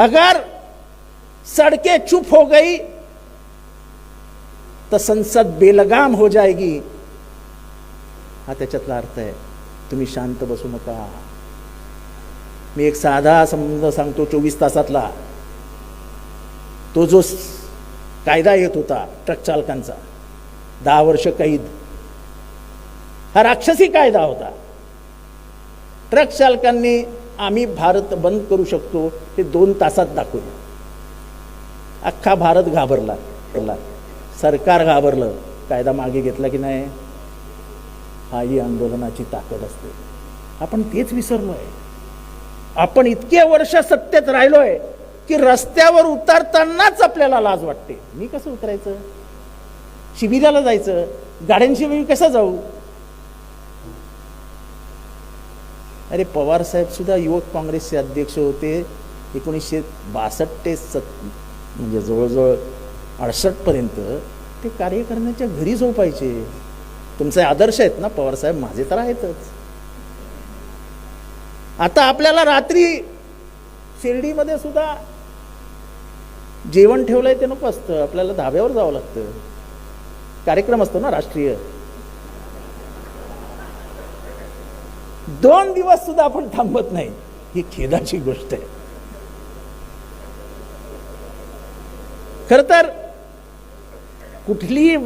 अगर सड़कें चुप हो गई तर संसद बेलगाम हो जाएगी। हा त्याच्यातला अर्थ आहे तुम्ही शांत बसू नका। मी एक साधा समज सांगतो चोवीस तासातला। तो जो कायदा येत होता ट्रक चालकांचा दहा वर्ष कैद हा राक्षसी कायदा होता। ट्रक चालकांनी आम्ही भारत बंद करू शकतो हे दोन तासात दाखवलं. अख्खा भारत घाबरला. घाबरला. सरकार घाबरलं. कायदा मागे घेतला की नाही? हा ही आंदोलनाची ताकद असते. आपण तेच विसरलो आहे आपण इतके वर्ष सत्तेत आहे की रस्त्यावर उतरतानाच आपल्याला लाज वाटते. मी कसं उतरायचं? शिबिराला जायचं? गाड्यांशिवाय मी कसं जाऊ? अरे पवार साहेब सुद्धा युवक काँग्रेसचे अध्यक्ष होते. एकोणीसशे बासष्ट ते सत म्हणजे जवळजवळ अडसष्टपर्यंत ते कार्य करण्याच्या घरी झोपायचे. तुमचे आदर्श आहेत ना पवार साहेब? माझे तर आहेतच. आता आपल्याला रात्री शिर्डीमध्ये सुद्धा जेवण ठेवलंय ते नको असतं. आपल्याला धाब्यावर जावं लागतं. कार्यक्रम असतो ना राष्ट्रीय. दोन दिवस सुद्धा आपण थांबत नाही. ही खेदाची गोष्ट आहे. खर तर कुठलीही